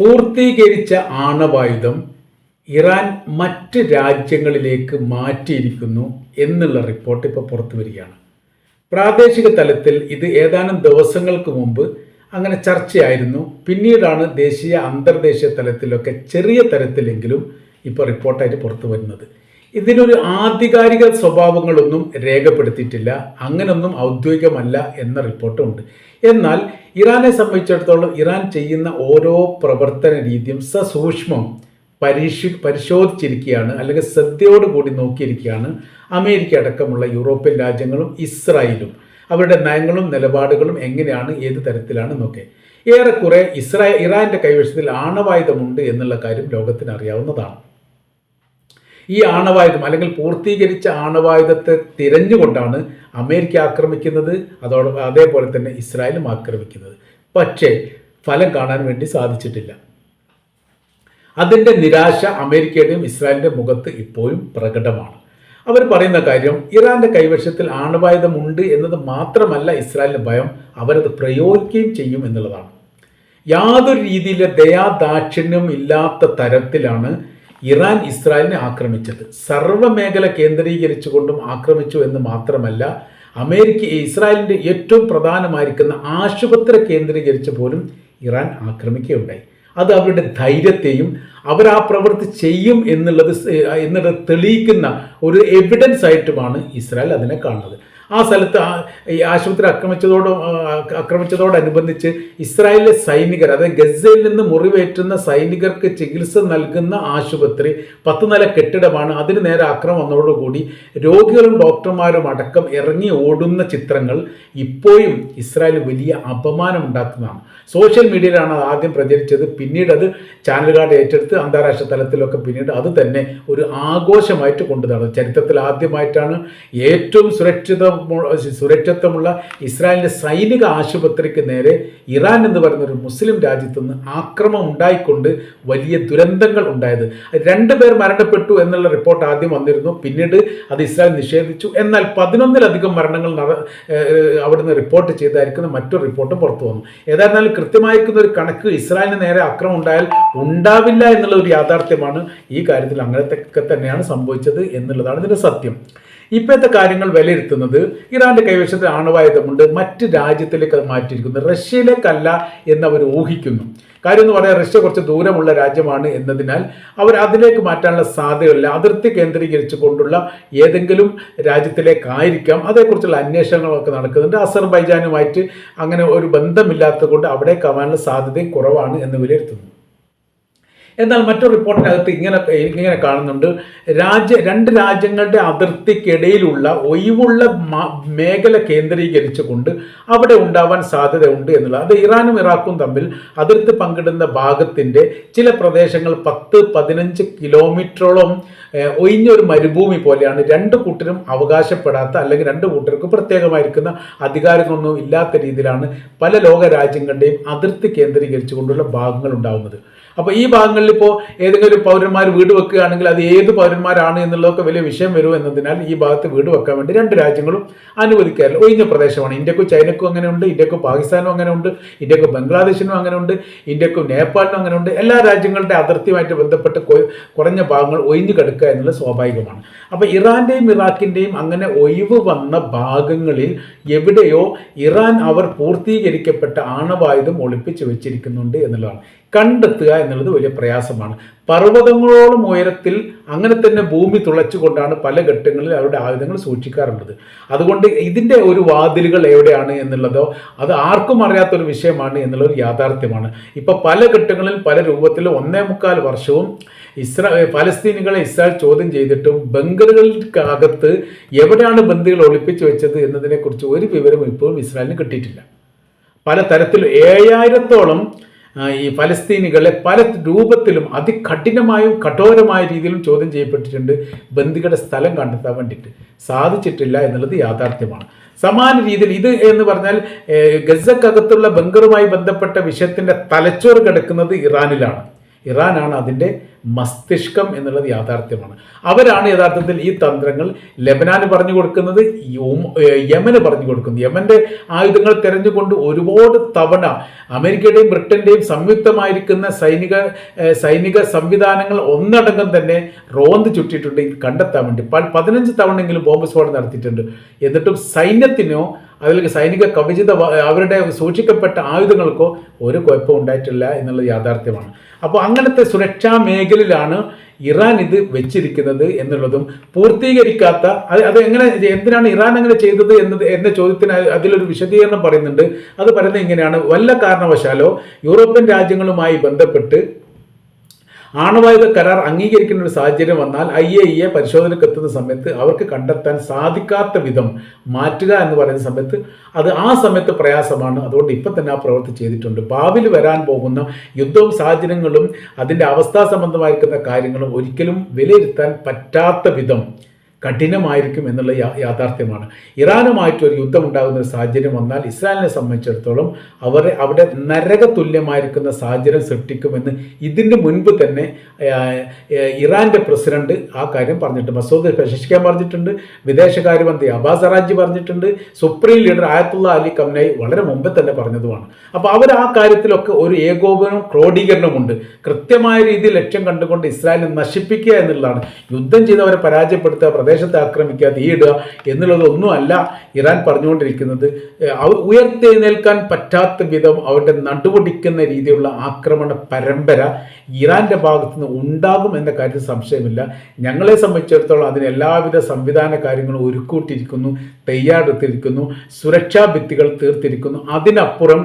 പൂർത്തീകരിച്ച ആണവായുധം ഇറാൻ മറ്റ് രാജ്യങ്ങളിലേക്ക് മാറ്റിയിരിക്കുന്നു എന്നുള്ള റിപ്പോർട്ട് ഇപ്പോൾ പുറത്തു വരികയാണ്. പ്രാദേശിക തലത്തിൽ ഇത് ഏതാനും ദിവസങ്ങൾക്ക് മുമ്പ് അങ്ങനെ ചർച്ചയായിരുന്നു. പിന്നീടാണ് ദേശീയ അന്തർദേശീയ തലത്തിലൊക്കെ ചെറിയ തരത്തിലെങ്കിലും ഇപ്പോൾ റിപ്പോർട്ടായിട്ട് പുറത്തു വരുന്നത്. ഇതിനൊരു ആധികാരിക സ്വഭാവങ്ങളൊന്നും രേഖപ്പെടുത്തിയിട്ടില്ല. അങ്ങനൊന്നും ഔദ്യോഗികമല്ല എന്ന റിപ്പോർട്ടുണ്ട്. എന്നാൽ ഇറാനെ സംബന്ധിച്ചിടത്തോളം ഇറാൻ ചെയ്യുന്ന ഓരോ പ്രവർത്തന രീതിയും സസൂക്ഷ്മം പരീക്ഷ പരിശോധിച്ചിരിക്കുകയാണ് അല്ലെങ്കിൽ ശ്രദ്ധയോടുകൂടി നോക്കിയിരിക്കുകയാണ് അമേരിക്ക അടക്കമുള്ള യൂറോപ്യൻ രാജ്യങ്ങളും ഇസ്രായേലും. അവരുടെ നയങ്ങളും നിലപാടുകളും എങ്ങനെയാണ് ഏത് തരത്തിലാണ് എന്നൊക്കെ. ഏറെക്കുറെ ഇസ്രായേൽ ഇറാന്റെ കൈവശത്തിൽ ആണവായുധമുണ്ട് എന്നുള്ള കാര്യം ലോകത്തിന് അറിയാവുന്നതാണ്. ഈ ആണവായുധം അല്ലെങ്കിൽ പൂർത്തീകരിച്ച ആണവായുധത്തെ തിരഞ്ഞുകൊണ്ടാണ് അമേരിക്ക ആക്രമിക്കുന്നത് അതോടൊപ്പം അതേപോലെ തന്നെ ഇസ്രായേലും ആക്രമിക്കുന്നത്. പക്ഷേ ഫലം കാണാൻ വേണ്ടി സാധിച്ചിട്ടില്ല. അതിന്റെ നിരാശ അമേരിക്കയുടെയും ഇസ്രായേലിന്റെ മുഖത്ത് ഇപ്പോഴും പ്രകടമാണ്. അവർ പറയുന്ന കാര്യം ഇറാന്റെ കൈവശത്തിൽ ആണവായുധമുണ്ട് എന്നത് മാത്രമല്ല ഇസ്രായേലിന് ഭയം അവരത് പ്രയോഗിക്കുകയും ചെയ്യും എന്നുള്ളതാണ്. യാതൊരു രീതിയിലെ ദയാദാക്ഷിണ്യം ഇല്ലാത്ത തരത്തിലാണ് ഇറാൻ ഇസ്രായേലിനെ ആക്രമിച്ചത്. സർവമേഖല കേന്ദ്രീകരിച്ചുകൊണ്ടും ആക്രമിച്ചു എന്ന് മാത്രമല്ല അമേരിക്ക ഇസ്രായേലിന്റെ ഏറ്റവും പ്രധാനമായിരിക്കുന്ന ആശുപത്രി കേന്ദ്രീകരിച്ച് പോലും ഇറാൻ ആക്രമിക്കുകയുണ്ടായി. അത് അവരുടെ ധൈര്യത്തെയും അവർ ആ പ്രവൃത്തി ചെയ്യും എന്നുള്ളത് എന്നുള്ളത് തെളിയിക്കുന്ന ഒരു എവിഡൻസ് ആയിട്ടുമാണ് ഇസ്രായേൽ അതിനെ കാണുന്നത്. ആ സ്ഥലത്ത് ഈ ആശുപത്രി ആക്രമിച്ചതോട് ആക്രമിച്ചതോടനുബന്ധിച്ച് ഇസ്രായേലിലെ സൈനികർ അതായത് ഗസയിൽ നിന്ന് മുറിവേറ്റുന്ന സൈനികർക്ക് ചികിത്സ നൽകുന്ന ആശുപത്രി പത്ത് നില കെട്ടിടമാണ്. അതിന് നേരെ ആക്രമം വന്നതോടുകൂടി രോഗികളും ഡോക്ടർമാരും അടക്കം ഇറങ്ങി ഓടുന്ന ചിത്രങ്ങൾ ഇപ്പോഴും ഇസ്രായേൽ വലിയ അപമാനം ഉണ്ടാക്കുന്നതാണ് സോഷ്യൽ മീഡിയയിലാണ് അത് ആദ്യം പ്രചരിച്ചത്. പിന്നീട് അത് ചാനലുകാരുടെ ഏറ്റെടുത്ത് അന്താരാഷ്ട്ര തലത്തിലൊക്കെ പിന്നീട് അത് തന്നെ ഒരു ആഘോഷമായിട്ട് കൊണ്ടുതാണ്. ചരിത്രത്തിൽ ആദ്യമായിട്ടാണ് ഏറ്റവും സുരക്ഷിത സുരക്ഷിതമുള്ള ഇസ്രായേലിന്റെ സൈനിക ആശുപത്രിക്ക് നേരെ ഇറാൻ എന്ന് പറയുന്ന ഒരു മുസ്ലിം രാജ്യത്ത് നിന്ന് ആക്രമം ഉണ്ടായിക്കൊണ്ട് വലിയ ദുരന്തങ്ങൾ ഉണ്ടായത്. രണ്ട് പേർ മരണപ്പെട്ടു എന്നുള്ള റിപ്പോർട്ട് ആദ്യം വന്നിരുന്നു. പിന്നീട് അത് ഇസ്രായേൽ നിഷേധിച്ചു. എന്നാൽ പതിനൊന്നിലധികം മരണങ്ങൾ അവിടുന്ന് റിപ്പോർട്ട് ചെയ്തായിരിക്കുന്ന മറ്റൊരു റിപ്പോർട്ടും പുറത്തു വന്നു. ഏതായിരുന്നാലും കൃത്യമായിരിക്കുന്ന ഒരു കണക്ക് ഇസ്രായേലിന് നേരെ ആക്രമം ഉണ്ടായാൽ ഉണ്ടാവില്ല എന്നുള്ള ഒരു യാഥാർത്ഥ്യമാണ് ഈ കാര്യത്തിൽ അങ്ങനത്തെ തന്നെയാണ് സംഭവിച്ചത് എന്നുള്ളതാണ് ഇതിന്റെ സത്യം. ഇപ്പോഴത്തെ കാര്യങ്ങൾ വിലയിരുത്തുന്നത് ഇറാന്റെ കൈവശത്തിൽ ആണവായുധമുണ്ട് മറ്റ് രാജ്യത്തിലേക്ക് അത് മാറ്റിയിരിക്കുന്നു. റഷ്യയിലേക്കല്ല എന്ന് അവർ ഊഹിക്കുന്നു. കാര്യം എന്ന് പറയാൻ റഷ്യ കുറച്ച് ദൂരമുള്ള രാജ്യമാണ് എന്നതിനാൽ അവർ അതിലേക്ക് മാറ്റാനുള്ള സാധ്യതകളില്ല. അതിർത്തി കേന്ദ്രീകരിച്ചു കൊണ്ടുള്ള ഏതെങ്കിലും രാജ്യത്തിലേക്കായിരിക്കാം. അതേക്കുറിച്ചുള്ള അന്വേഷണങ്ങളൊക്കെ നടക്കുന്നുണ്ട്. അസർബൈജാനുമായിട്ട് അങ്ങനെ ഒരു ബന്ധമില്ലാത്തത് കൊണ്ട് അവിടേക്കാവാനുള്ള സാധ്യതയും കുറവാണ് എന്ന് വിലയിരുത്തുന്നു. എന്നാൽ മറ്റൊരു റിപ്പോർട്ടിനകത്ത് ഇങ്ങനെ ഇങ്ങനെ കാണുന്നുണ്ട്. രാജ്യ രണ്ട് രാജ്യങ്ങളുടെ അതിർത്തിക്കിടയിലുള്ള ഒഴിവുള്ള മേഖല കേന്ദ്രീകരിച്ചുകൊണ്ട് അവിടെ ഉണ്ടാവാൻ സാധ്യതയുണ്ട് എന്നുള്ള അത് ഇറാനും ഇറാഖും തമ്മിൽ അതിർത്തി പങ്കിടുന്ന ഭാഗത്തിന്റെ ചില പ്രദേശങ്ങൾ പത്ത് പതിനഞ്ച് കിലോമീറ്ററോളം ഒഴിഞ്ഞൊരു മരുഭൂമി പോലെയാണ്. രണ്ട് കൂട്ടരും അവകാശപ്പെടാത്ത അല്ലെങ്കിൽ രണ്ട് കൂട്ടർക്ക് പ്രത്യേകമായിരിക്കുന്ന അധികാരങ്ങളൊന്നും ഇല്ലാത്ത രീതിയിലാണ് പല ലോക രാജ്യങ്ങളുടെയും അതിർത്തി കേന്ദ്രീകരിച്ചുകൊണ്ടുള്ള ഭാഗങ്ങൾ ഉണ്ടാകുന്നത് അപ്പോൾ ഈ ഭാഗങ്ങളിൽ ഇപ്പോൾ ഏതെങ്കിലും പൗരന്മാർ വീട് വെക്കുകയാണെങ്കിൽ അത് ഏത് പൗരന്മാരാണ് എന്നുള്ളതൊക്കെ വലിയ വിഷയം വരും എന്നതിനാൽ ഈ ഭാഗത്ത് വീട് വെക്കാൻ വേണ്ടി രണ്ട് രാജ്യങ്ങളും അനുവദിക്കാറില്ല. ഒഴിഞ്ഞ പ്രദേശമാണ്. ഇന്ത്യക്കും ചൈനക്കും അങ്ങനെയുണ്ട്. ഇന്ത്യക്കും പാകിസ്ഥാനും അങ്ങനെയുണ്ട്. ഇന്ത്യക്കും ബംഗ്ലാദേശിനും അങ്ങനെയുണ്ട്. ഇന്ത്യക്കും നേപ്പാളിനും അങ്ങനെയുണ്ട്. എല്ലാ രാജ്യങ്ങളുടെ അതിർത്തിയുമായിട്ട് ബന്ധപ്പെട്ട് കുറഞ്ഞ ഭാഗങ്ങൾ ഒഴിഞ്ഞു കിടക്കുക എന്നുള്ളത് സ്വാഭാവികമാണ്. അപ്പോൾ ഇറാന്റെയും ഇറാഖിന്റെയും അങ്ങനെ ഒഴിവ് വന്ന ഭാഗങ്ങളിൽ എവിടെയോ ഇറാൻ അവർ പൂർത്തീകരിക്കപ്പെട്ട ആണവായുധം ഒളിപ്പിച്ചു വെച്ചിരിക്കുന്നുണ്ട് എന്നുള്ളതാണ്. കണ്ടെത്തുക എന്നുള്ളത് വലിയ പ്രയാസമാണ്. പർവതങ്ങളോളം ഉയരത്തിൽ അങ്ങനെ തന്നെ ഭൂമി തുളച്ചുകൊണ്ടാണ് പല ഘട്ടങ്ങളിൽ അവരുടെ ആയുധങ്ങൾ സൂക്ഷിക്കാറുള്ളത്. അതുകൊണ്ട് ഇതിന്റെ ഒരു വാതിലുകൾ എവിടെയാണ് എന്നുള്ളതോ അത് ആർക്കും അറിയാത്തൊരു വിഷയമാണ് എന്നുള്ളൊരു യാഥാർത്ഥ്യമാണ്. ഇപ്പോൾ പല ഘട്ടങ്ങളിൽ പല രൂപത്തിൽ ഒന്നേ മുക്കാൽ വർഷവും ഇസ്രാ ഫലസ്തീനികളെ ഇസ്രായേൽ ചോദ്യം ചെയ്തിട്ടും ബങ്കറുകൾക്കകത്ത് എവിടെയാണ് ബന്ദികൾ ഒളിപ്പിച്ചു വെച്ചത് എന്നതിനെക്കുറിച്ച് ഒരു വിവരം ഇപ്പോഴും ഇസ്രായേലിന് കിട്ടിയിട്ടില്ല. പല തരത്തിലും ഏഴായിരത്തോളം ഈ ഫലസ്തീനികളെ പല രൂപത്തിലും അതികഠിനമായും കഠോരമായ രീതിയിലും ചോദ്യം ചെയ്യപ്പെട്ടിട്ടുണ്ട്. ബന്ദികളുടെ സ്ഥലം കണ്ടെത്താൻ വേണ്ടിയിട്ട്. സാധിച്ചിട്ടില്ല എന്നുള്ളത് യാഥാർത്ഥ്യമാണ്. സമാന രീതിയിൽ ഇത് എന്ന് പറഞ്ഞാൽ ഗസക്കകത്തുള്ള ബങ്കറുമായി ബന്ധപ്പെട്ട വിഷയത്തിന്റെ തലച്ചോറ് കിടക്കുന്നത് ഇറാനിലാണ്. ഇറാനാണ് അതിന്റെ മസ്തിഷ്കം എന്നുള്ളത് യാഥാർത്ഥ്യമാണ്. അവരാണ് യഥാർത്ഥത്തിൽ ഈ തന്ത്രങ്ങൾ ലെബനാന് പറഞ്ഞു കൊടുക്കുന്നത് യമന് പറഞ്ഞു കൊടുക്കുന്നത്. യമന്റെ ആയുധങ്ങൾ തെരഞ്ഞുകൊണ്ട് ഒരുപാട് തവണ അമേരിക്കയുടെയും ബ്രിട്ടന്റെയും സംയുക്തമായിരിക്കുന്ന സൈനിക സൈനിക സംവിധാനങ്ങൾ ഒന്നടങ്കം തന്നെ റോന്ത് ചുറ്റിയിട്ടുണ്ട്. ഇത് കണ്ടെത്താൻ വേണ്ടി പതിനഞ്ച് തവണയെങ്കിലും ബോംബ് സ്ഫോടനം നടത്തിയിട്ടുണ്ട്. എന്നിട്ടും സൈന്യത്തിനോ അതിലേക്ക് സൈനിക കവചിത അവരുടെ സൂക്ഷിക്കപ്പെട്ട ആയുധങ്ങൾക്കോ ഒരു കുഴപ്പം ഉണ്ടായിട്ടില്ല എന്നുള്ളത് യാഥാർത്ഥ്യമാണ്. അപ്പോൾ അങ്ങനത്തെ സുരക്ഷാ മേഖലയിലാണ് ഇറാൻ ഇത് വെച്ചിരിക്കുന്നത് എന്നുള്ളതും പൂർത്തീകരിക്കാത്ത അത് അത് എങ്ങനെ എന്തിനാണ് ഇറാൻ അങ്ങനെ ചെയ്തത് എന്നത് എന്ന ചോദ്യത്തിന് അതിലൊരു വിശദീകരണം പറയുന്നുണ്ട്. അത് പറയുന്നത് ഇങ്ങനെയാണ്. വല്ല കാരണവശാലോ യൂറോപ്യൻ രാജ്യങ്ങളുമായി ബന്ധപ്പെട്ട് ആണവായുധ കരാർ അംഗീകരിക്കുന്ന ഒരു സാഹചര്യം വന്നാൽ ഐ എ ഇ എ പരിശോധനയ്ക്ക് എത്തുന്ന സമയത്ത് അവർക്ക് കണ്ടെത്താൻ സാധിക്കാത്ത വിധം മാറ്റുക എന്ന് പറയുന്ന സമയത്ത് അത് ആ സമയത്ത് പ്രയാസമാണ്. അതുകൊണ്ട് ഇപ്പം തന്നെ ആ പ്രവൃത്തി ചെയ്തിട്ടുണ്ട്. ഭാവിയിൽ വരാൻ പോകുന്ന യുദ്ധവും സാഹചര്യങ്ങളും അതിന്റെ അവസ്ഥാ സംബന്ധമായിരിക്കുന്ന കാര്യങ്ങളും ഒരിക്കലും വിലയിരുത്താൻ പറ്റാത്ത വിധം കഠിനമായിരിക്കും എന്നുള്ള യാഥാർത്ഥ്യമാണ്. ഇറാനുമായിട്ട് ഒരു യുദ്ധം ഉണ്ടാകുന്ന ഒരു സാഹചര്യം വന്നാൽ ഇസ്രായേലിനെ സംബന്ധിച്ചിടത്തോളം അവരെ അവിടെ നരക തുല്യമായിരിക്കുന്ന സാഹചര്യം സൃഷ്ടിക്കുമെന്ന് ഇതിന് മുൻപ് തന്നെ ഇറാന്റെ പ്രസിഡന്റ് ആ കാര്യം പറഞ്ഞിട്ടുണ്ട്. മസൂദ് പെശിക്കാൻ പറഞ്ഞിട്ടുണ്ട് വിദേശകാര്യമന്ത്രി അബ്ബാസ് അറാജി പറഞ്ഞിട്ടുണ്ട് supreme leader Ayatollah Ali Khamenei വളരെ മുമ്പ് തന്നെ പറഞ്ഞതുമാണ്. അപ്പോൾ അവർ ആ കാര്യത്തിലൊക്കെ ഒരു ഏകോപനവും ക്രോഡീകരണമുണ്ട് കൃത്യമായ രീതിയിൽ ലക്ഷ്യം കണ്ടുകൊണ്ട് ഇസ്രായേലിനെ നശിപ്പിക്കുക എന്നുള്ളതാണ്. യുദ്ധം ചെയ്തവരെ പരാജയപ്പെടുത്തുക പ്രദേശത്തെ ആക്രമിക്കുക തീയിടുക എന്നുള്ളതൊന്നും അല്ല ഇറാൻ പറഞ്ഞുകൊണ്ടിരിക്കുന്നത്. ഉയർത്തെഴുന്നേൽക്കാൻ പറ്റാത്ത വിധം അവരുടെ നടുപൊടിക്കുന്ന രീതിയിലുള്ള ആക്രമണ പരമ്പര ഇറാന്റെ ഭാഗത്തു നിന്ന് ഉണ്ടാകും എന്ന കാര്യത്തിൽ സംശയമില്ല. ഞങ്ങളെ സംബന്ധിച്ചിടത്തോളം അതിന് എല്ലാവിധ സംവിധാന കാര്യങ്ങളും ഒരുക്കൂട്ടിയിരിക്കുന്നു തയ്യാറെടുത്തിരിക്കുന്നു സുരക്ഷാ ഭിത്തികൾ തീർത്തിരിക്കുന്നു. അതിനപ്പുറം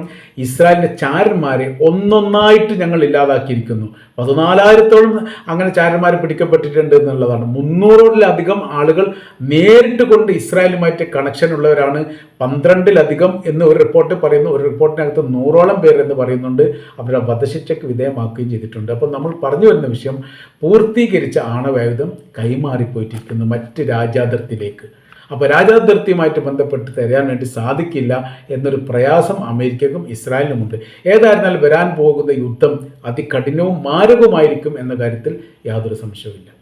ഇസ്രായേലിന്റെ ചാരന്മാരെ ഒന്നൊന്നായിട്ട് ഞങ്ങൾ ഇല്ലാതാക്കിയിരിക്കുന്നു. പതിനാലായിരത്തോളം അങ്ങനെ ചാരന്മാർ പിടിക്കപ്പെട്ടിട്ടുണ്ട് എന്നുള്ളതാണ്. മുന്നൂറിലധികം ആളുകൾ നേരിട്ട് കൊണ്ട് ഇസ്രായേലുമായിട്ട് കണക്ഷൻ ഉള്ളവരാണ്. പന്ത്രണ്ടിലധികം എന്ന് ഒരു റിപ്പോർട്ട് പറയുന്നു. ഒരു റിപ്പോർട്ടിനകത്ത് നൂറോളം പേർ എന്ന് പറയുന്നുണ്ട്. അവരുടെ വധശിക്ഷയ്ക്ക് വിധേയമാക്കുകയും ചെയ്തിട്ടുണ്ട്. അപ്പോൾ നമ്മൾ പറഞ്ഞു വരുന്ന വിഷയം പൂർത്തീകരിച്ച ആണവായുധം കൈമാറിപ്പോയിട്ടിരിക്കുന്നു മറ്റ് രാജ്യാതിർത്തിയിലേക്ക് അപ്പോൾ രാജ്യാതിർത്തിയുമായിട്ട് ബന്ധപ്പെട്ട് തരാൻ വേണ്ടി സാധിക്കില്ല എന്നൊരു പ്രയാസം അമേരിക്കക്കും ഇസ്രായേലിനുമുണ്ട് ഏതായിരുന്നാലും വരാൻ പോകുന്ന യുദ്ധം അതികഠിനവും മാരകവുമായിരിക്കും എന്ന കാര്യത്തിൽ യാതൊരു സംശയവുമില്ല.